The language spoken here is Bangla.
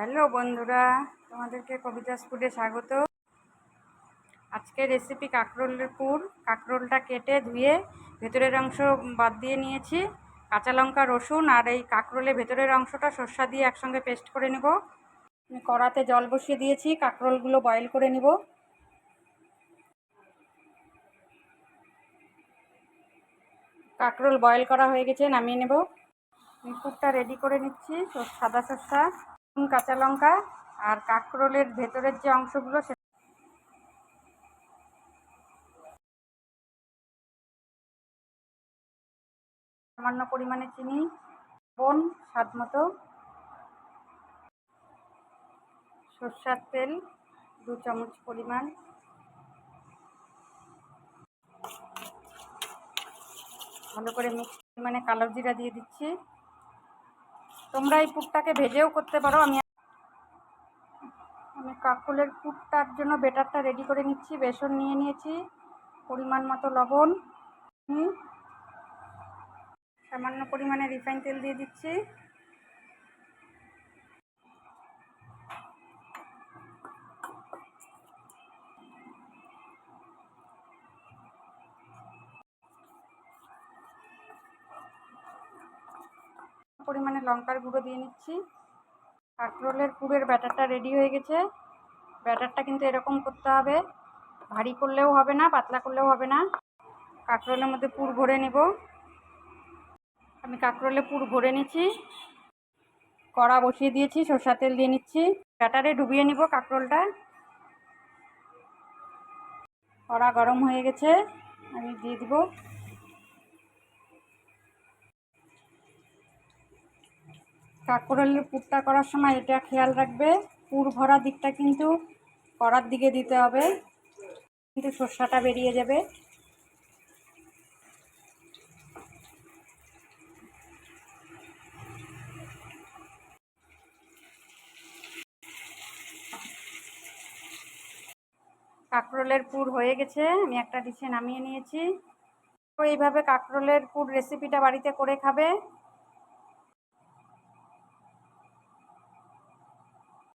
হ্যালো বন্ধুরা, তোমাদেরকে কবিতাস ফুডে স্বাগত। আজকে রেসিপি কাঁকরোলের পুর। কাঁকরোলটা কেটে ধুয়ে ভেতরের অংশ বাদ দিয়ে নিয়েছি। কাঁচা লঙ্কা, রসুন আর এই কাঁকরোলের ভেতরের অংশটা সর্ষা দিয়ে একসঙ্গে পেস্ট করে নেব। কড়াতে জল বসিয়ে দিয়েছি, কাঁকরোলগুলো বয়েল করে নেব। কাঁকরোল বয়েল করা হয়ে গেছে, নামিয়ে নেব। আমি পুরটা রেডি করে নিচ্ছি সাদা সর্ষা। কাঁচা লঙ্কা আর কাঁকরোলের ভেতরের যে অংশগুলো সে সামান্য পরিমাণে চিনি বোন স্বাদ মতো। সর্ষার তেল, দু চামচ পরিমাণ। ভালো করে মিক্স মানে কালো জিরা দিয়ে দিচ্ছি। তোমরা এই পুরটাকে ভেজেও করতে পারো। আমি আমি কাকুলের পুরটার জন্য বেটারটা রেডি করে নিচ্ছি, বেসন নিয়ে নিয়েছি, পরিমাণ মতো লবণ সামান্য পরিমাণে রিফাইন তেল দিয়ে দিচ্ছি। পরিমাণে লঙ্কার গুঁড়ো দিয়ে নিচ্ছি। কাঁকরোলের পুরের ব্যাটারটা রেডি হয়ে গেছে। ব্যাটারটা কিন্তু এরকম করতে হবে। ভারী করলেও হবে না, পাতলা করলেও হবে না। কাঁকরোলের মধ্যে পুর ভরে নেব। আমি কাঁকরোলে পুর ভরে নিচ্ছি। কড়া বসিয়ে দিয়েছি সর্ষা তেল দিয়ে নিচ্ছি। ব্যাটারে ডুবিয়ে নিব কাঁকরোলটা। কড়া গরম হয়ে গেছে, আমি দিয়ে দিব। কাঁকরোলের পুরটা করার সময় এটা খেয়াল রাখবে। পুর ভরা দিকটা কিন্তু করার দিকে দিতে হবে। কিন্তু সর্ষাটা বেরিয়ে যাবে। কাঁকরোলের পুর হয়ে গেছে। আমি একটা ডিশে নামিয়ে নিয়েছি। তো এইভাবে কাঁকরোলের পুর রেসিপিটা বাড়িতে করে খাবে।